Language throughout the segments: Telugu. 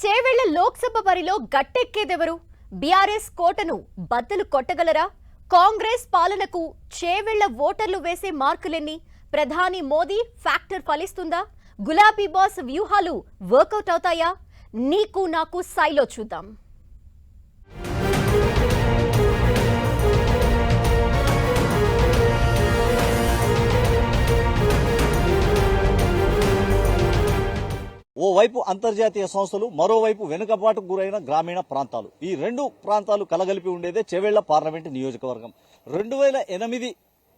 చేవెళ్ళ లోక్సభ బరిలో గట్టెక్కేదెవరు? బీఆర్ఎస్ కోటను బద్దలు కొట్టగలరా? కాంగ్రెస్ పాలనకు చేవెళ్ళ ఓటర్లు వేసే మార్కులెన్ని? ప్రధాని మోదీ ఫ్యాక్టర్ ఫలిస్తుందా? గులాబీ బాస్ వ్యూహాలు వర్కౌట్ అవుతాయా? నీకు నాకు సైలో చూద్దాం. ఓవైపు అంతర్జాతీయ సంస్థలు మరోవైపు వెనుకబాటుకు గురైన గ్రామీణ ప్రాంతాలు. ఈ రెండు ప్రాంతాలు కలగలిపి ఉండేదే చెవేళ్ళ పార్లమెంటు నియోజకవర్గం. రెండు వేల ఎనిమిది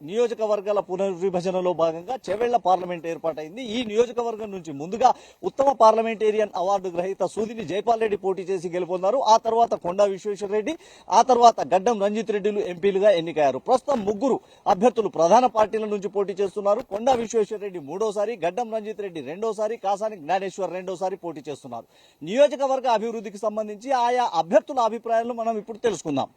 నియోజకవర్గాల పునర్విభజనలో భాగంగా చెవెళ్ళ పార్లమెంట్ ఏర్పాటైంది. ఈ నియోజకవర్గం నుంచి ముందుగా ఉత్తమ పార్లమెంటేరియన్ అవార్డు గ్రహీత సూదిని జైపాల్ రెడ్డి పోటీ చేసి గెలుపొందారు. ఆ తర్వాత కొండా విశ్వేశ్వర రెడ్డి ఆ తర్వాత గడ్డం రంజిత్ రెడ్డిలు ఎంపీలుగా ఎన్నికయ్యారు. ప్రస్తుతం ముగ్గురు అభ్యర్థులు ప్రధాన పార్టీల నుంచి పోటీ చేస్తున్నారు. కొండా విశ్వేశ్వర రెడ్డి మూడోసారి గడ్డం రంజిత్ రెడ్డి రెండోసారి కాసాని జ్ఞానేశ్వర్ రెండోసారి పోటీ చేస్తున్నారు. నియోజకవర్గ అభివృద్ధికి సంబంధించి ఆయా అభ్యర్థుల అభిప్రాయాలను మనం ఇప్పుడు తెలుసుకుందాం.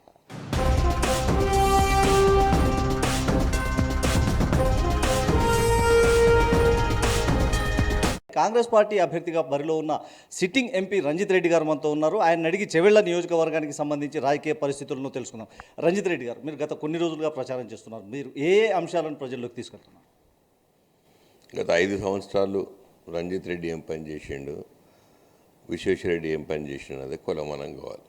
కాంగ్రెస్ పార్టీ అభ్యర్థిగా బరిలో ఉన్న సిట్టింగ్ ఎంపీ రంజిత్ రెడ్డి గారు మనతో ఉన్నారు. ఆయన అడిగి చెవెళ్ళ నియోజకవర్గానికి సంబంధించి రాజకీయ పరిస్థితులను తెలుసుకున్నాం రంజిత్ రెడ్డి గారు మీరు గత కొన్ని రోజులుగా ప్రచారం చేస్తున్నారు. మీరు ఏ అంశాలను ప్రజల్లోకి తీసుకెళ్తున్నారు? గత ఐదు సంవత్సరాలు రంజిత్ రెడ్డి ఏం పని చేసిండు? విశ్వేశ్వరరెడ్డి ఏం పని చేసిండు అదే కులమనం కావాలి.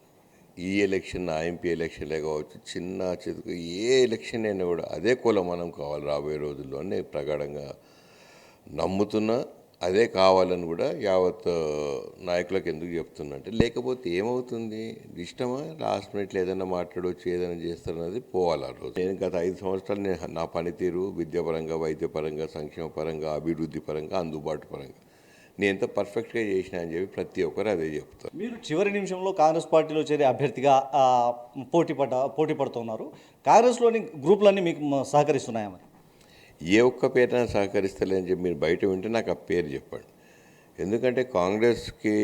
ఈ ఎలక్షన్ నా ఎంపీ ఎలక్షన్లే కావచ్చు చిన్న చితుకు ఏ ఎలక్షన్ అయినా కూడా అదే కులమనం కావాలి రాబోయే రోజుల్లో అని ప్రగాఢంగా నమ్ముతున్నా. అదే కావాలని కూడా యావత్ నాయకులకు ఎందుకు చెప్తున్నంటే లేకపోతే ఏమవుతుంది? ఇష్టమా? లాస్ట్ మినిట్లో ఏదైనా మాట్లాడవచ్చు ఏదైనా చేస్తారన్నది పోవాలి ఆ రోజు. నేను గత ఐదు సంవత్సరాలు నేను నా పనితీరు విద్యాపరంగా వైద్యపరంగా సంక్షేమ పరంగా అభివృద్ధి పరంగా అందుబాటు పరంగా. నేను ఎంత పర్ఫెక్ట్గా చేసినా అని చెప్పి ప్రతి ఒక్కరు అదే చెప్తారు. మీరు చివరి నిమిషంలో కాంగ్రెస్ పార్టీలో చేరే అభ్యర్థిగా పోటీ పడ పోటీ పడుతున్నారు. కాంగ్రెస్లోని గ్రూపులన్నీ మీకు సహకరిస్తున్నాయా మరి? ఏ ఒక్క పేరున సహకరిస్తలే అని చెప్పి మీరు బయట వింటే నాకు ఆ పేరు చెప్పండి. ఎందుకంటే కాంగ్రెస్కి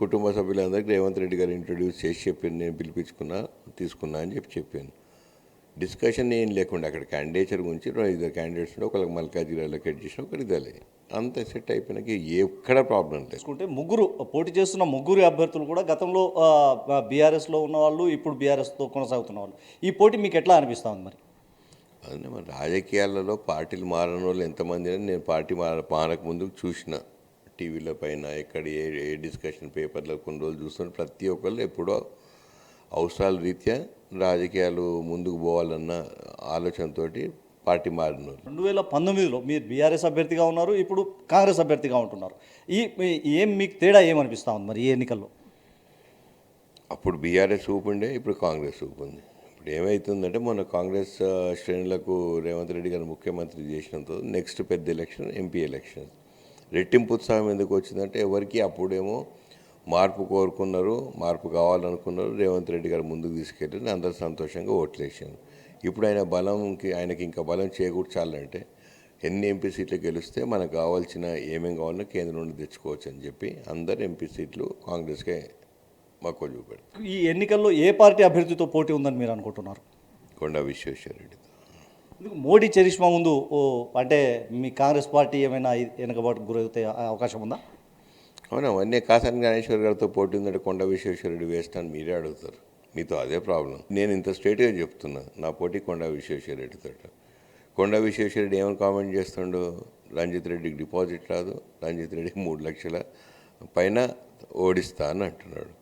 కుటుంబ సభ్యులందరికీ రేవంత్ రెడ్డి గారు ఇంట్రొడ్యూస్ చేసి చెప్పాను నేను పిలిపించుకున్నా తీసుకున్నా అని చెప్పి చెప్పాను. డిస్కషన్ ఏం లేకుండా అక్కడ క్యాండిడేచర్ గురించి ఇద్దరు క్యాండిడేట్స్ ఉంటే ఒకరికి మల్కాజిగిరి కట్ చేసిన ఒకరికి ఇదలే అంత సెట్ అయిపోయినాక ఎక్కడ ప్రాబ్లం లేదు. తీసుకుంటే ముగ్గురు పోటీ చేస్తున్న ముగ్గురు అభ్యర్థులు కూడా గతంలో బీఆర్ఎస్లో ఉన్నవాళ్ళు ఇప్పుడు బీఆర్ఎస్తో కొనసాగుతున్న వాళ్ళు. ఈ పోటీ మీకు ఎట్లా అనిపిస్తుంది మరి? అదే మరి రాజకీయాలలో పార్టీలు మారని వాళ్ళు ఎంతమంది అని నేను పార్టీ మార మారక ముందు చూసిన టీవీల పైన ఎక్కడ ఏ ఏ డిస్కషన్ పేపర్లో కొన్ని రోజులు చూస్తుంటే ప్రతి ఒక్కళ్ళు ఎప్పుడో అవసరాల రీత్యా రాజకీయాలు ముందుకు పోవాలన్న ఆలోచనతోటి పార్టీ మారిన వాళ్ళు రెండు వేల పంతొమ్మిదిలో మీరు బీఆర్ఎస్ అభ్యర్థిగా ఉన్నారు ఇప్పుడు కాంగ్రెస్ అభ్యర్థిగా ఉంటున్నారు. ఈ ఈ- ఏం మీకు తేడా ఏమనిపిస్తా ఉంది మరి ఈ ఎన్నికల్లో? అప్పుడు బీఆర్ఎస్ ఊపు ఉండే ఇప్పుడు కాంగ్రెస్ ఊపు ఉంది ఇప్పుడు ఏమవుతుందంటే మన కాంగ్రెస్ శ్రేణులకు రేవంత్ రెడ్డి గారు ముఖ్యమంత్రి చేసినంత నెక్స్ట్ పెద్ద ఎలక్షన్ ఎంపీ ఎలక్షన్. రెట్టింపు ఉత్సాహం ఎందుకు వచ్చిందంటే ఎవరికి అప్పుడేమో మార్పు కోరుకున్నారు మార్పు కావాలనుకున్నారు రేవంత్ రెడ్డి గారు ముందుకు తీసుకెళ్ళి అందరు సంతోషంగా ఓట్లేసారు ఇప్పుడు ఆయన బలంకి ఆయనకి ఇంకా బలం చేకూర్చాలంటే ఎన్ని ఎంపీ సీట్లు గెలిస్తే మనకు కావాల్సిన ఏమేమి కావాలో కేంద్రం నుండి తెచ్చుకోవచ్చు అని చెప్పి అందరు ఎంపీ సీట్లు కాంగ్రెస్కే మక్కువ చూపెడతారు ఈ ఎన్నికల్లో ఏ పార్టీ అభ్యర్థితో పోటీ ఉందని మీరు అనుకుంటున్నారు? కొండా విశ్వేశ్వరరెడ్డి. మోడీ చరిష్మా ముందు ఓ అంటే మీ కాంగ్రెస్ పార్టీ ఏమైనా వెనకబాటు గురవుతే అవకాశం ఉందా? అవునా అవన్నీ కాసాని జ్ఞానేశ్వర్ గారితో పోటీ ఉందంటే కొండ విశ్వేశ్వరరెడ్డి వేస్ట్ అని మీరే అడుగుతారు. మీతో అదే ప్రాబ్లం. నేను ఇంత స్ట్రైట్గా చెప్తున్నా నా పోటీ కొండ విశ్వేశ్వరరెడ్డితో కొండ విశ్వేశ్వరరెడ్డి ఏమని కామెంట్ చేస్తుండో రంజిత్ రెడ్డికి డిపాజిట్ రాదు రంజిత్ రెడ్డికి మూడు లక్షల పైన ఓడిస్తా అని అంటున్నాడు.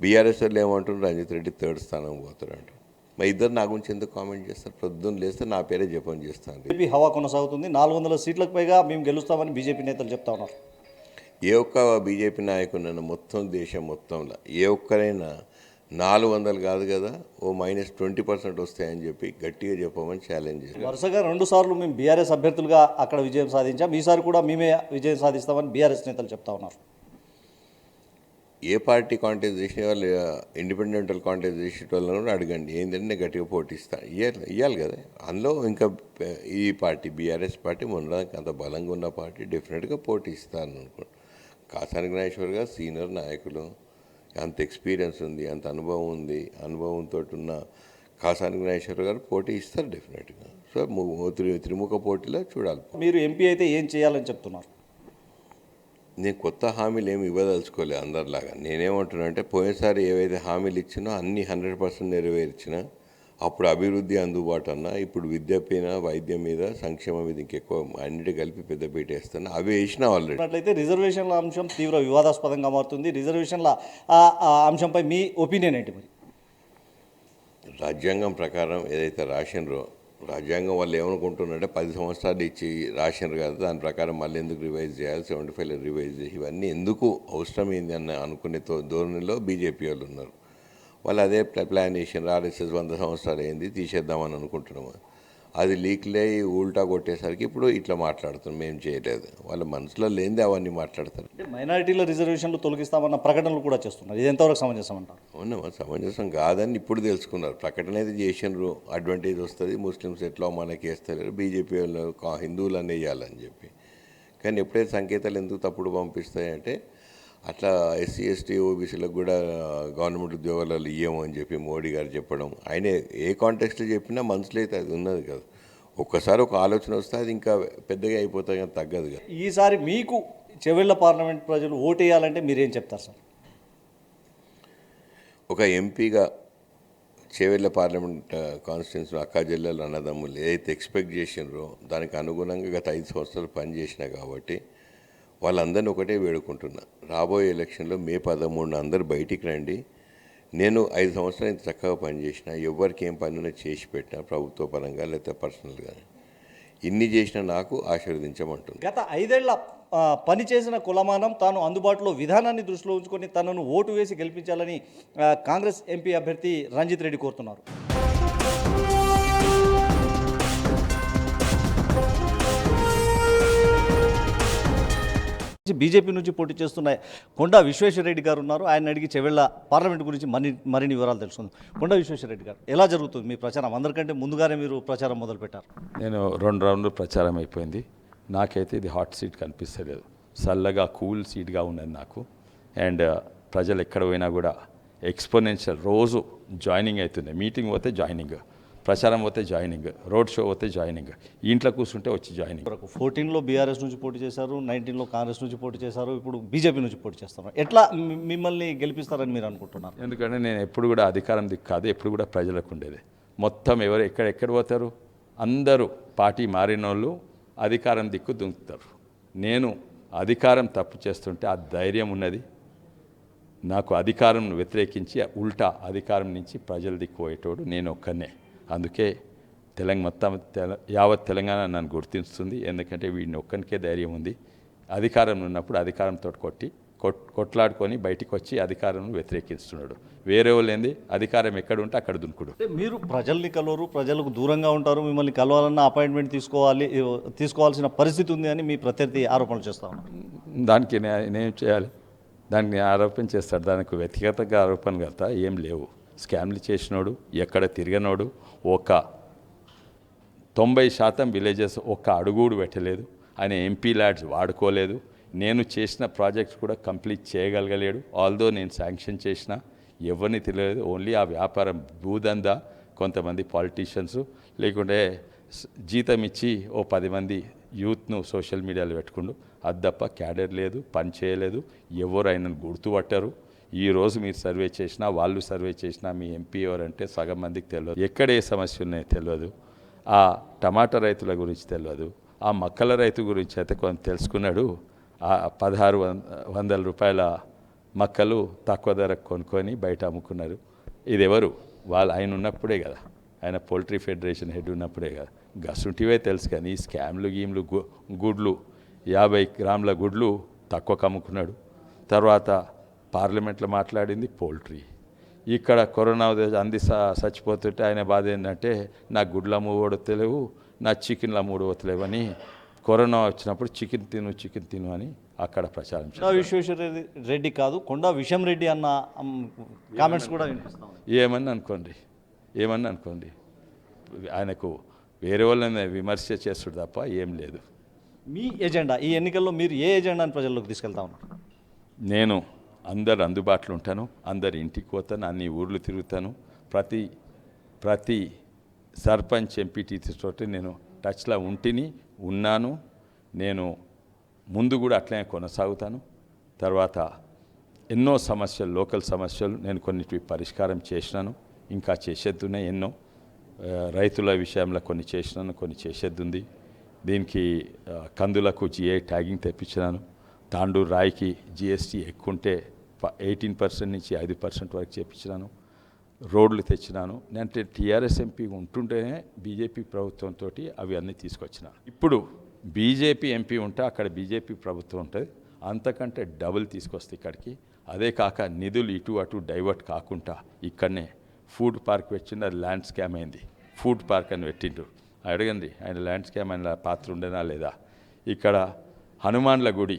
బీఆర్ఎస్ వాళ్ళు ఏమంటున్నారు? రంజిత్ రెడ్డి థర్డ్ స్థానం పోతారంట. మా ఇద్దరు నా గురించి ఎందుకు కామెంట్ చేస్తారు? పొద్దున్న లేస్తే నా పేరే జపం చేస్తాను బీజేపీ హవా కొనసాగుతుంది. నాలుగు వందల సీట్లకు పైగా మేము గెలుస్తామని బీజేపీ నేతలు చెప్తా ఉన్నారు. ఏ ఒక్క బీజేపీ నాయకుడైనా మొత్తం దేశం మొత్తంలో ఏ ఒక్కరైనా నాలుగు వందలు కాదు కదా ఓ మైనస్ ట్వంటీ పర్సెంట్ వస్తాయని చెప్పి గట్టిగా చెప్పమని ఛాలెంజ్ చేశారు. వరుసగా రెండు సార్లు మేము బీఆర్ఎస్ అభ్యర్థులుగా అక్కడ విజయం సాధించాం. ఈసారి కూడా మేమే విజయం సాధిస్తామని బీఆర్ఎస్ నేతలు చెప్తా ఉన్నారు. ఏ పార్టీ కాంటెస్ట్ చేసిన వాళ్ళు ఇండిపెండెంట్ వాళ్ళు కాంటెస్ట్ చేసే వాళ్ళని కూడా అడగండి. ఏంటంటే నేను గట్టిగా పోటీస్తా. ఇవ్వాలి ఇవ్వాలి కదా. అందులో ఇంకా ఈ పార్టీ బీఆర్ఎస్ పార్టీ మొన్న అంత బలంగా ఉన్న పార్టీ డెఫినెట్గా పోటీ ఇస్తాను అనుకో. కాసాని జ్ఞానేశ్వర్ గారు సీనియర్ నాయకులు. అంత ఎక్స్పీరియన్స్ ఉంది అంత అనుభవం ఉంది. అనుభవంతో ఉన్న కాసాని జ్ఞానేశ్వర్ గారు పోటీ ఇస్తారు డెఫినెట్గా. సో త్రి త్రిముఖ పోటీలో చూడాలి. మీరు ఎంపీ అయితే ఏం చేయాలని చెప్తున్నారు? నేను కొత్త హామీలు ఏమి ఇవ్వదలుచుకోలే అందరిలాగా. నేనేమంటున్నానంటే పోయినసారి ఏవైతే హామీలు ఇచ్చినో అన్ని హండ్రెడ్ పర్సెంట్ నెరవేర్చిన అప్పుడు అభివృద్ధి అందుబాటు అన్న ఇప్పుడు విద్య పైన వైద్యం మీద సంక్షేమం మీద ఇంకెక్కువ అన్నిటి కలిపి పెద్ద వేస్తున్నా అవి వేసిన ఆల్రెడీ చూసినట్లయితే రిజర్వేషన్ల అంశం తీవ్ర వివాదాస్పదంగా మారుతుంది. రిజర్వేషన్ల అంశంపై మీ ఒపీనియన్ ఏంటి మరి? రాజ్యాంగం ప్రకారం ఏదైతే రాసినరో రాజ్యాంగం వాళ్ళు ఏమనుకుంటున్నారంటే పది సంవత్సరాలు ఇచ్చి రాసినారు కదా దాని ప్రకారం మళ్ళీ ఎందుకు రివైజ్ చేయాలి సెవెంటీ ఫైవ్లో రివైజ్ చేసి ఇవన్నీ ఎందుకు అవసరం ఏంది అన్న అనుకునే తో- ధోరణిలో బీజేపీ వాళ్ళు ఉన్నారు. వాళ్ళు అదే ప్లాన్ చేసిన ఆర్ఎస్ఎస్ వంద సంవత్సరాలు అయింది తీసేద్దామని అనుకుంటున్నాము. అది లీక్లే ఉల్టా కొట్టేసరికి ఇప్పుడు ఇట్లా మాట్లాడుతున్నాం మేము చేయలేదు. వాళ్ళ మనసులో లేనిది అవన్నీ మాట్లాడతారు అంటే మైనారిటీల రిజర్వేషన్లు తొలగిస్తామన్న ప్రకటనలు కూడా చేస్తున్నారు. ఇది ఎంతవరకు సమంజసం అంటారు అవునా సమంజసం కాదని ఇప్పుడు తెలుసుకున్నారు. ప్రకటన అయితే చేసినారు అడ్వాంటేజ్ వస్తుంది. ముస్లిమ్స్ ఎట్లా మనకి వేస్తలేరు. బీజేపీ వాళ్ళు హిందువులనే వేయాలని చెప్పి. కానీ ఎప్పుడైతే సంకేతాలు ఎందుకు తప్పుడు పంపిస్తాయంటే అట్లా ఎస్సీ ఎస్టీ ఓబీసీలకు కూడా గవర్నమెంట్ ఉద్యోగాలలో ఇయ్యము అని చెప్పి మోడీ గారు చెప్పడం ఆయన ఏ కాంటెక్స్ట్లో చెప్పినా మనసులో అయితే అది ఉన్నది కదా. ఒక్కసారి ఒక ఆలోచన వస్తే అది ఇంకా పెద్దగా అయిపోతుంది కానీ తగ్గదు కదా. ఈసారి మీకు చెవెళ్ళ పార్లమెంట్ ప్రజలు ఓటేయాలంటే మీరేం చెప్తారు సార్? ఒక ఎంపీగా చేవెళ్ళ పార్లమెంట్ కాన్స్టిట్యున్సీ అక్కా జిల్లాలో అన్నదమ్ములు ఏదైతే ఎక్స్పెక్ట్ చేసినారో దానికి అనుగుణంగా గత ఐదు సంవత్సరాలు పనిచేసిన కాబట్టి వాళ్ళందరిని ఒకటే వేడుకుంటున్నా. రాబోయే ఎలక్షన్లో మే పదమూడున అందరు బయటికి రండి. నేను ఐదు సంవత్సరాలు ఇంత చక్కగా పనిచేసిన ఎవరికి ఏం పని చేసి పెట్టినా ప్రభుత్వ పరంగా లేకపోతే పర్సనల్గా. ఇన్ని చేసినా నాకు ఆశీర్వదించమంటుంది. గత ఐదేళ్ళ పని చేసిన కులమానం తాను అందుబాటులో విధానాన్ని దృష్టిలో ఉంచుకొని తనను ఓటు వేసి గెలిపించాలని కాంగ్రెస్ ఎంపీ అభ్యర్థి రంజిత్ రెడ్డి కోరుతున్నారు. బీజేపీ నుంచి పోటీ చేస్తున్న కొండా విశ్వేశ్వరరెడ్డి గారు ఉన్నారు. ఆయన అడిగి చెవెళ్ళ పార్లమెంట్ గురించి మరి మరిన్ని వివరాలు తెలుసుకుంది. కొండా విశ్వేశ్వరరెడ్డి గారు ఎలా జరుగుతుంది మీ ప్రచారం? అందరికంటే ముందుగానే మీరు ప్రచారం మొదలుపెట్టారు. నేను రెండు రౌండ్లు ప్రచారం అయిపోయింది. నాకైతే ఇది హాట్ సీట్ కనిపిస్తలేదు. చల్లగా కూల్ సీట్గా ఉన్నది నాకు. అండ్ uh, ప్రజలు ఎక్కడ పోయినా కూడా ఎక్స్పోనెన్షియల్ రోజు జాయినింగ్ అవుతుంది. మీటింగ్ పోతే జాయినింగ్. ప్రచారం పోతే జాయినింగ్ రోడ్ షో పోతే జాయినింగ్ ఇంట్లో కూర్చుంటే వచ్చి జాయినింగ్. ఫోర్టీన్లో బీఆర్ఎస్ నుంచి పోటీ చేశారు నైన్టీన్లో కాంగ్రెస్ నుంచి పోటీ చేశారు ఇప్పుడు బీజేపీ నుంచి పోటీ చేస్తున్నారు. ఎట్లా మిమ్మల్ని గెలిపిస్తారని మీరు అనుకుంటున్నారు? ఎందుకంటే నేను ఎప్పుడు కూడా అధికారం దిక్కు కాదు ఎప్పుడు కూడా ప్రజలకు ఉండేది. మొత్తం ఎవరు ఎక్కడ ఎక్కడ పోతారు? అందరూ పార్టీ మారిన వాళ్ళు అధికారం దిక్కు దుంకుతారు. నేను అధికారం తప్పు చేస్తుంటే ఆ ధైర్యం ఉన్నది. నాకు అధికారం వ్యతిరేకించి ఉల్టా అధికారం నుంచి ప్రజల దిక్కు పోయేటోడు నేను ఒక్కనే. అందుకే తెలంగాణ మొత్తం తెల యావత్ తెలంగాణ నన్ను గుర్తిస్తుంది. ఎందుకంటే వీడిని ఒక్కనికే ధైర్యం ఉంది. అధికారం ఉన్నప్పుడు అధికారంతో కొట్టి కొట్ కొట్లాడుకొని బయటికి వచ్చి అధికారం వ్యతిరేకిస్తున్నాడు. వేరే వాళ్ళు ఏంది? అధికారం ఎక్కడ ఉంటే అక్కడ దునుకుడు మీరు ప్రజల్ని కలవరు ప్రజలకు దూరంగా ఉంటారు మిమ్మల్ని కలవాలన్న అపాయింట్మెంట్ తీసుకోవాలి తీసుకోవాల్సిన పరిస్థితి ఉంది అని మీ ప్రత్యర్థి ఆరోపణలు చేస్తా ఉన్నారు. దానికి నేనేం చేయాలి? దానికి నేను ఆరోపణ చేస్తాడు. దానికి వ్యక్తిగతంగా ఆరోపణ కదా ఏం లేవు. స్కామ్లు చేసినోడు ఎక్కడ తిరగనోడు ఒక తొంభై శాతం విలేజెస్ ఒక్క అడుగుడు పెట్టలేదు. ఆయన ఎంపీ ల్యాడ్స్ వాడుకోలేదు. నేను చేసిన ప్రాజెక్ట్స్ కూడా కంప్లీట్ చేయగలగలేడు. ఆల్దో నేను శాంక్షన్ చేసిన ఎవరిని తెలియలేదు. ఓన్లీ ఆ వ్యాపారం భూదందా కొంతమంది పాలిటీషియన్స్ లేకుంటే జీతం ఇచ్చి ఓ పది మంది యూత్ను సోషల్ మీడియాలో పెట్టుకుండు. అది తప్ప క్యాడర్ లేదు పని చేయలేదు. ఎవరు ఆయనను గుర్తుపట్టరు. ఈ రోజు మీరు సర్వే చేసినా వాళ్ళు సర్వే చేసినా మీ ఎంపీ ఎవరంటే సగం మందికి తెలియదు ఎక్కడ ఏ సమస్య ఉన్నాయో తెలియదు ఆ టమాటా రైతుల గురించి తెలియదు ఆ మక్కల రైతు గురించి అయితే కొంత తెలుసుకున్నాడు. ఆ పదహారు వందల రూపాయల మక్కలు తక్కువ ధరకు కొనుక్కొని బయట అమ్ముకున్నారు. ఇది ఎవరు వాళ్ళు ఆయన ఉన్నప్పుడే కదా. ఆయన పోల్ట్రీ ఫెడరేషన్ హెడ్ ఉన్నప్పుడే కదా. గసుంటివే తెలుసు కానీ ఈ స్కామ్లు గీమ్లు గుడ్లు యాభై గ్రాముల గుడ్లు తక్కువ అమ్ముకున్నాడు. తర్వాత పార్లమెంట్లో మాట్లాడింది పోల్ట్రీ. ఇక్కడ కరోనా అంది స- చచ్చిపోతుంటే ఆయన బాధ ఏంటంటే నా గుడ్ల మూడు తెలియవు నా చికెన్ల మూడు వతలేవు అని కరోనా వచ్చినప్పుడు చికెన్ తిను చికెన్ తిను అని అక్కడ ప్రచారం చేశారు. కొండా విశ్వేశ్వర రెడ్డి కాదు కొండా విషం రెడ్డి అన్న కామెంట్స్ కూడా ఏమని అనుకోండి ఏమని అనుకోండి. ఆయనకు వేరే వాళ్ళని విమర్శ చేస్తుడు తప్ప ఏం లేదు. మీ ఎజెండా ఈ ఎన్నికల్లో మీరు ఏ ఎజెండాని ప్రజల్లోకి తీసుకెళ్తా ఉన్నారు? నేను అందరు అందుబాటులో ఉంటాను అందరి ఇంటికి పోతాను అన్ని ఊర్లు తిరుగుతాను. ప్రతి ప్రతి సర్పంచ్ ఎంపీటీ తోటి నేను టచ్లో ఉంటిని ఉన్నాను. నేను ముందు కూడా అట్లనే కొనసాగుతాను. తర్వాత ఎన్నో సమస్యలు లోకల్ సమస్యలు నేను కొన్నిటివి పరిష్కారం చేసినాను. ఇంకా చేసేద్దునే ఎన్నో. రైతుల విషయంలో కొన్ని చేసినాను కొన్ని చేసేద్దుంది. దీనికి కందులకు జిఐ ట్యాగింగ్ తెప్పించినాను. తాండూరు రాయికి జిఎస్టీ ఎక్కువ ఉంటే ఎయిటీన్ పర్సెంట్ నుంచి ఐదు పర్సెంట్ వరకు చేపించినాను. రోడ్లు తెచ్చినాను. అంటే టీఆర్ఎస్ ఎంపీ ఉంటుంటేనే బీజేపీ ప్రభుత్వంతో అవి అన్నీ తీసుకొచ్చిన ఇప్పుడు బీజేపీ ఎంపీ ఉంటే అక్కడ బీజేపీ ప్రభుత్వం ఉంటుంది. అంతకంటే డబుల్ తీసుకొస్తే ఇక్కడికి. అదే కాక నిధులు ఇటు అటు డైవర్ట్ కాకుండా ఇక్కడనే ఫుడ్ పార్క్ పెట్టిన ల్యాండ్ స్కామ్ అయింది. ఫుడ్ పార్క్ అని పెట్టిండ్రు అడగండి ఆయన ల్యాండ్ స్కామ్ అయిన పాత్ర ఉండేనా లేదా? ఇక్కడ హనుమాన్ల గుడి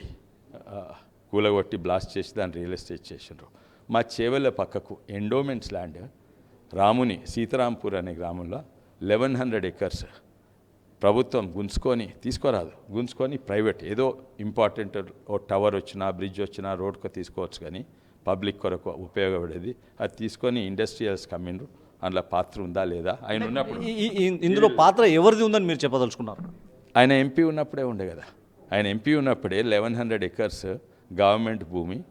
కూలగొట్టి బ్లాస్ట్ చేసి దాన్ని రియల్ ఎస్టేట్ చేసిండ్రు. మా చేవెళ్ళ పక్కకు ఎండోమెంట్స్ ల్యాండ్ రాముని సీతారాంపూర్ అనే గ్రామంలో లెవెన్ హండ్రెడ్ ఎకర్స్ ప్రభుత్వం గుంజుకొని తీసుకోరాదు గుంజుకొని ప్రైవేట్ ఏదో ఇంపార్టెంట్ ఓ టవర్ వచ్చినా బ్రిడ్జ్ వచ్చినా రోడ్కు తీసుకోవచ్చు కానీ పబ్లిక్ కొరకు ఉపయోగపడేది. అది తీసుకొని ఇండస్ట్రియల్స్ కమ్మిండ్రు. అందులో పాత్ర ఉందా లేదా? ఆయన ఉన్నప్పుడు ఇందులో పాత్ర ఎవరిది ఉందని మీరు చెప్పదలుచుకున్నారు? ఆయన ఎంపీ ఉన్నప్పుడే ఉండే కదా. ఆయన ఎంపీ ఉన్నప్పుడే లెవెన్ హండ్రెడ్ ఎకర్స్ గవర్నమెంట్ భూమి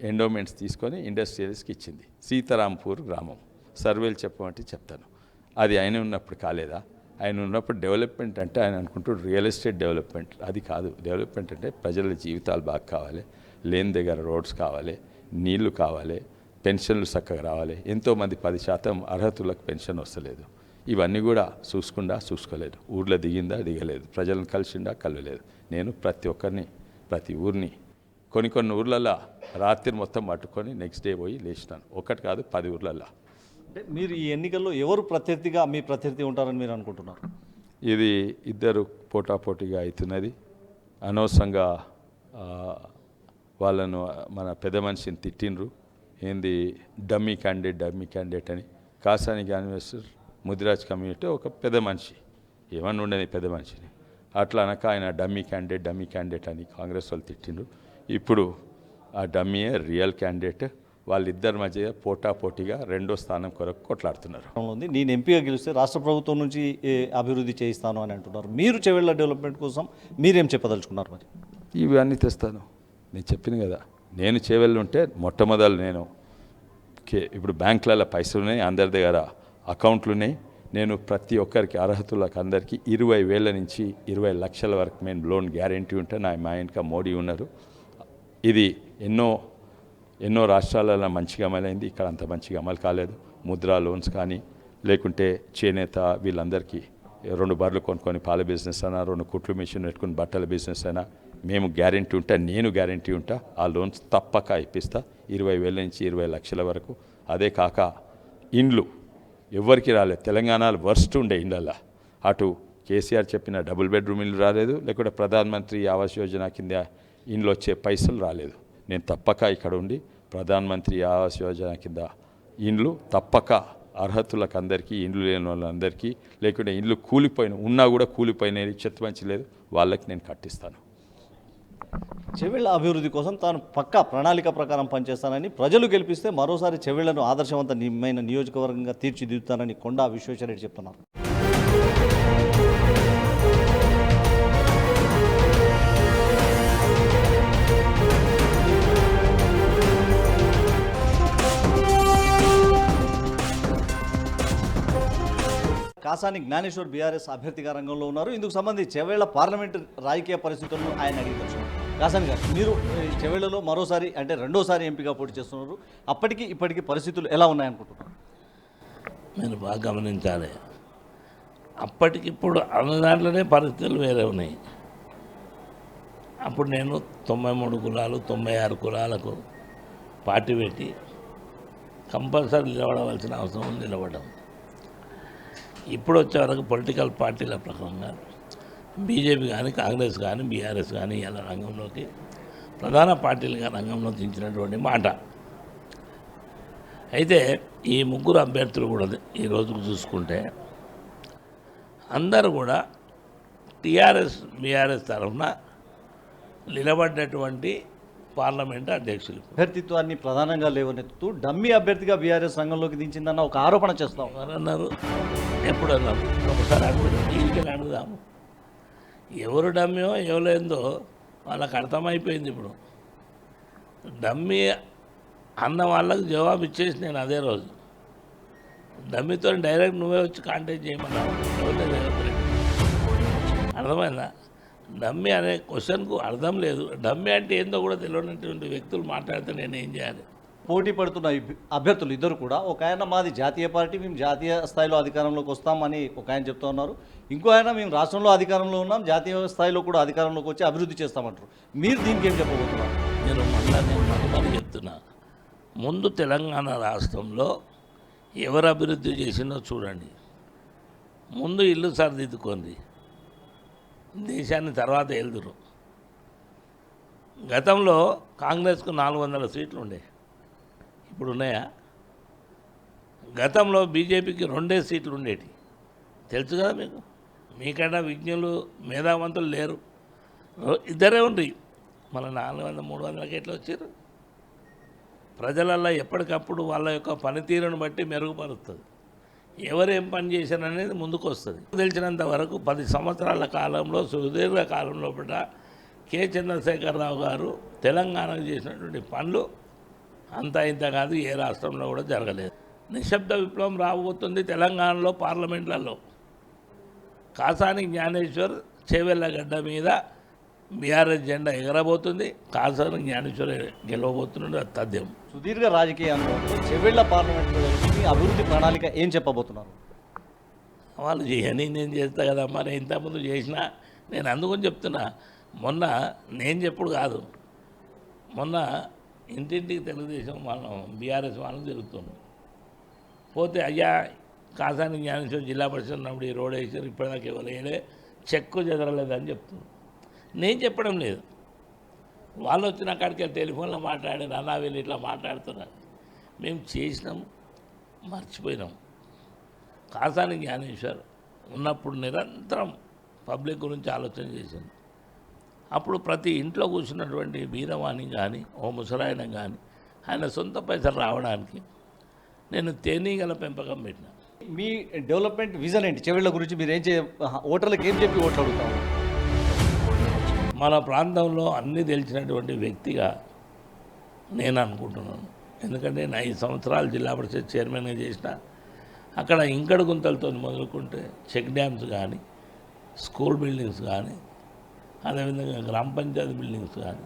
ఎండోమెంట్స్ తీసుకొని ఇండస్ట్రియలిస్ట్కి ఇచ్చింది. సీతారాంపూర్ గ్రామం. సర్వేలు చెప్పమంటే చెప్తాను. అది ఆయన ఉన్నప్పుడు కాలేదా? ఆయన ఉన్నప్పుడు డెవలప్మెంట్ అంటే ఆయన అనుకుంటూ రియల్ ఎస్టేట్ డెవలప్మెంట్. అది కాదు. డెవలప్మెంట్ అంటే ప్రజల జీవితాలు బాగా కావాలి. లేని దగ్గర రోడ్స్ కావాలి. నీళ్ళు కావాలి. పెన్షన్లు చక్కగా రావాలి. ఎంతోమంది పది శాతం అర్హతులకు పెన్షన్ వస్తలేదు. ఇవన్నీ కూడా చూసుకుండా చూసుకోలేదు. ఊర్లో దిగిందా? దిగలేదు. ప్రజలను కలిసిండా కలవలేదు. నేను ప్రతి ఒక్కరిని ప్రతి ఊరిని కొన్ని కొన్ని ఊర్లలో రాత్రి మొత్తం పట్టుకొని నెక్స్ట్ డే పోయి లేచినాను. ఒకటి కాదు పది ఊర్లలో అంటే మీరు ఈ ఎన్నికల్లో ఎవరు ప్రత్యర్థిగా మీ ప్రత్యర్థి ఉంటారని మీరు అనుకుంటున్నారు? ఇది ఇద్దరు పోటాపోటీగా అవుతున్నది. అనవసరంగా వాళ్ళను మన పెద్ద మనిషిని తిట్టిండ్రు. ఏంది? డమ్మీ క్యాండిడేట్ డమ్మీ క్యాండిడేట్ అని. కాసాని జ్ఞానేశ్వర్ ముదిరాజ్ కమ్యూనిటీ ఒక పెద్ద మనిషి. ఏమన్నా ఉండని పెద్ద మనిషిని. అట్లా అనక ఆయన డమ్మీ క్యాండిడేట్ డమ్మీ క్యాండిడేట్ అని కాంగ్రెస్ వాళ్ళు తిట్టిండ్రు. ఇప్పుడు ఆ డమ్మీయే రియల్ క్యాండిడేట్ వాళ్ళిద్దరి మధ్య పోటాపోటీగా రెండో స్థానం కొరకు కొట్లాడుతున్నారు. ఉంది. నేను ఎంపీగా గెలిస్తే రాష్ట్ర ప్రభుత్వం నుంచి ఏ, అభివృద్ధి చేయిస్తాను అని అంటున్నారు. మీరు చెవెళ్ళ డెవలప్మెంట్ కోసం మీరేం చెప్పదలుచుకున్నారు మరి? ఇవన్నీ తెస్తాను. నేను చెప్పిన కదా నేను చేవెళ్ళు ఉంటే మొట్టమొదలు నేను కే ఇప్పుడు బ్యాంకులలో పైసలు ఉన్నాయి అందరి దగ్గర అకౌంట్లు ఉన్నాయి. నేను ప్రతి ఒక్కరికి అర్హతులకు అందరికీ ఇరవై వేల నుంచి ఇరవై లక్షల వరకు మేము లోన్ గ్యారంటీ ఉంటే నా మా వెనుక మోడీ ఉన్నారు. ఇది ఎన్నో ఎన్నో రాష్ట్రాలలో మంచిగా అమలైంది. ఇక్కడ అంత మంచిగా అమలు కాలేదు. ముద్రా లోన్స్ కానీ లేకుంటే చేనేత వీళ్ళందరికీ రెండు బర్రెలు కొనుక్కొని పాల బిజినెస్ అయినా రెండు కుట్లు మిషన్ పెట్టుకుని బట్టల బిజినెస్ అయినా మేము గ్యారంటీ ఉంటా నేను గ్యారంటీ ఉంటా ఆ లోన్స్ తప్పక ఇప్పిస్తా. ఇరవై వేల నుంచి ఇరవై లక్షల వరకు. అదే కాక ఇండ్లు ఎవరికి రాలేదు. తెలంగాణలో వర్స్ట్ ఉండే ఇండ్లల్లో. అటు కేసీఆర్ చెప్పిన డబుల్ బెడ్రూమ్ ఇల్లు రాలేదు. లేకుంటే ప్రధానమంత్రి ఆవాస్ యోజన కింద ఇందులో వచ్చే పైసలు రాలేదు. నేను తప్పక ఇక్కడ ఉండి ప్రధానమంత్రి ఆవాస్ యోజన కింద ఇండ్లు తప్పక అర్హతులకు అందరికీ ఇండ్లు లేని వాళ్ళందరికీ లేకుంటే ఇండ్లు కూలిపోయిన ఉన్నా కూడా కూలిపోయినవి చెత్త మంచి లేదు. వాళ్ళకి నేను కట్టిస్తాను. చెవిళ్ళ అభివృద్ధి కోసం తాను పక్కా ప్రణాళిక ప్రకారం పనిచేస్తానని ప్రజలు గెలిపిస్తే మరోసారి చెవిళ్ళను ఆదర్శవంతమైన నియోజకవర్గంగా తీర్చిదిద్దుతానని కొండా విశ్వేశ్వరరెడ్డి చెప్తున్నారు. కాసాని జ్ఞానేశ్వర్ బీఆర్ఎస్ అభ్యర్థిగా రంగంలో ఉన్నారు. ఇందుకు సంబంధించి చెవేళ్ళ పార్లమెంటు రాజకీయ పరిస్థితులను ఆయన అడిగి తెలుసుకున్నారు కాసాని గారు మీరు చెవేళ్ళలో మరోసారి అంటే రెండోసారి ఎంపీగా పోటీ చేస్తున్నారు. అప్పటికి ఇప్పటికి పరిస్థితులు ఎలా ఉన్నాయనుకుంటున్నారు? నేను బాగా గమనించాలి. అప్పటికిప్పుడు అన్న దాంట్లోనే పరిస్థితులు వేరే ఉన్నాయి. అప్పుడు నేను తొంభై మూడు కులాలు తొంభై ఆరు కులాలకు పార్టీ పెట్టి కంపల్సరీ నిలబడవలసిన అవసరం ఉంది నిలబడడం. ఇప్పుడు వచ్చే వరకు పొలిటికల్ పార్టీల ప్రకారంగా బీజేపీ కానీ కాంగ్రెస్ కానీ బీఆర్ఎస్ కానీ ఇలా రంగంలోకి ప్రధాన పార్టీలుగా రంగంలో దించినటువంటి మాట. అయితే ఈ ముగ్గురు అభ్యర్థులు కూడా ఈ రోజుకు చూసుకుంటే అందరూ కూడా టీఆర్ఎస్ బీఆర్ఎస్ తరఫున నిలబడ్డటువంటి పార్లమెంట్ అధ్యక్షులు. అభ్యర్థిత్వాన్ని ప్రధానంగా లేవనెత్తుతూ డమ్మీ అభ్యర్థిగా బీఆర్ఎస్ రంగంలోకి దించిందన్న ఒక ఆరోపణ చేస్తాం. ఎవరన్నారు? ఎప్పుడు అన్నారు ఒకసారి అడుగు దీనికి అడుగుదాము. ఎవరు డమ్యో ఎవలేందో వాళ్ళకి అర్థమైపోయింది ఇప్పుడు. డమ్మీ అన్న వాళ్ళకి జవాబు ఇచ్చేసి నేను అదే రోజు. డమ్మీతో డైరెక్ట్ నువ్వే వచ్చి కాంటాక్ట్ చేయమన్నావు. అర్థమైందా? డమ్మీ అనే క్వశ్చన్కు అర్థం లేదు. డమ్మీ అంటే ఏందో కూడా తెలియనటువంటి వ్యక్తులు మాట్లాడితే నేను ఏం చేయాలి? పోటీ పడుతున్న అభ్యర్థులు ఇద్దరు కూడా ఒక ఆయన మాది జాతీయ పార్టీ మేము జాతీయ స్థాయిలో అధికారంలోకి వస్తామని ఒక ఆయన చెప్తా ఉన్నారు. ఇంకో ఆయన మేము రాష్ట్రంలో అధికారంలో ఉన్నాం జాతీయ స్థాయిలో కూడా అధికారంలోకి వచ్చి అభివృద్ధి చేస్తామంటారు. మీరు దీనికి ఏం చెప్పబోతున్నారు? నేను మళ్ళా నేను మళ్ళీ చెప్తున్నా. ముందు తెలంగాణ రాష్ట్రంలో ఎవరు అభివృద్ధి చేసిందో చూడండి. ముందు ఇల్లు సరిదిద్దుకోండి. దేశాన్ని తర్వాత వెళ్దురు గతంలో కాంగ్రెస్కు నాలుగు వందల సీట్లు ఉండే. ఇప్పుడు ఉన్నాయా గతంలో బీజేపీకి రెండే సీట్లు ఉండేటి. తెలుసు కదా మీకు? మీకన్నా విజ్ఞులు మేధావంతులు లేరు. ఇద్దరే ఉండి మన నాలుగు వందల మూడు వందలకి ఎట్లా వచ్చారు? ప్రజలల్లో ఎప్పటికప్పుడు వాళ్ళ యొక్క పనితీరును బట్టి మెరుగుపరుస్తుంది. ఎవరేం పని చేశారు అనేది ముందుకు వస్తుంది తెలిసినంత వరకు పది సంవత్సరాల కాలంలో సుదీర్ఘ కాలం లోపల కె. చంద్రశేఖరరావు గారు తెలంగాణకు చేసినటువంటి పనులు అంత ఇంత కాదు ఏ రాష్ట్రంలో కూడా జరగలేదు. నిశ్శబ్ద విప్లవం రాబోతుంది తెలంగాణలో పార్లమెంట్లలో. కాసాని జ్ఞానేశ్వర్ చేవెళ్ళగడ్డ మీద బీఆర్ఎస్ జెండా ఎగరబోతుంది. కాసాని జ్ఞానేశ్వర్ గెలవబోతున్నాడు అది తథ్యం. సుదీర్ఘ రాజకీయ అనుభవంతో చెవెళ్ళ పార్లమెంట్లో మీ అభివృద్ధి ప్రణాళిక ఏం చెప్పబోతున్నారు? వాళ్ళు చేయని నేను చేస్తా కదా మరి ఇంతకుముందు చేసిన నేను అందుకని చెప్తున్నా. మొన్న నేను చెప్పుడు కాదు. మొన్న ఇంటింటికి తెలుగుదేశం వాళ్ళం బీఆర్ఎస్ వాళ్ళని తిరుగుతున్నాం పోతే అయ్యా కాసాని జ్ఞానేశ్వరం జిల్లా పరిషత్ ఉన్నప్పుడు ఈ రోడ్ వేసారు ఇప్పటిదాకా వేయలే. చెక్కు చెదరలేదని చెప్తున్నాను నేను చెప్పడం లేదు. వాళ్ళు వచ్చిన అక్కడికి టెలిఫోన్లో మాట్లాడి అన్నా వీళ్ళు ఇట్లా మాట్లాడుతున్నారు. మేము చేసినాం మర్చిపోయినాం. కాసాని జ్ఞానేశ్వర్ ఉన్నప్పుడు నిరంతరం పబ్లిక్ గురించి ఆలోచన చేసింది అప్పుడు ప్రతి ఇంట్లో కూర్చున్నటువంటి వీరవాణి కానీ ఓ ముసలాయన కానీ ఆయన సొంత పైసలు రావడానికి నేను తేనీగల పెంపకం పెట్టిన. మీ డెవలప్మెంట్ విజన్ ఏంటి? చెవిళ్ళ గురించి మీరు ఏం చే ఓటర్లకు ఏం చెప్పి ఓట్లు అడుగుతాము మన ప్రాంతంలో అన్నీ తెలిసినటువంటి వ్యక్తిగా నేను అనుకుంటున్నాను. ఎందుకంటే నేను ఐదు సంవత్సరాలు జిల్లా పరిషత్ చైర్మన్గా చేసిన అక్కడ ఇంకడు గుంతలతో మొదలుకుంటే చెక్ డ్యామ్స్ కానీ స్కూల్ బిల్డింగ్స్ కానీ అదేవిధంగా గ్రామ పంచాయతీ బిల్డింగ్స్ కానీ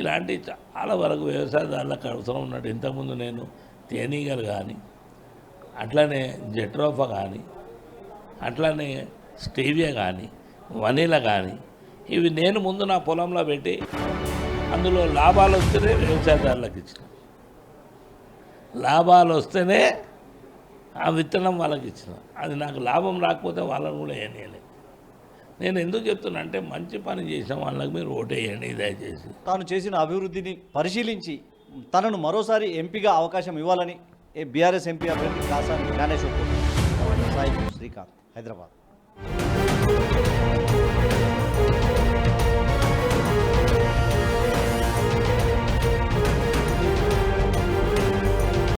ఇలాంటి చాలా వరకు వ్యవసాయదారులకు అవసరం ఉన్నట్టు ఇంతకుముందు నేను తేనీగలు కానీ అట్లనే జెట్రోఫా కానీ అట్లనే స్టేవియా కానీ వనీలా కానీ ఇవి నేను ముందు నా పొలంలో పెట్టి అందులో లాభాలు వస్తేనే వ్యవసాయదారులకు ఇచ్చిన. లాభాలు వస్తేనే ఆ విత్తనం వాళ్ళకి ఇచ్చిన. అది నాకు లాభం రాకపోతే వాళ్ళని కూడా వేయలేదు నేను ఎందుకు చెప్తున్నా అంటే మంచి పని చేసిన వాళ్ళకి మీరు ఓటేయండి దయచేసి. తాను చేసిన అభివృద్ధిని పరిశీలించి తనను మరోసారి ఎంపీగా అవకాశం ఇవ్వాలని బీఆర్ఎస్ ఎంపీ అభ్యర్థి కాసాని జ్ఞానేశ్వర్ సాయి శ్రీకాంత్ హైదరాబాద్.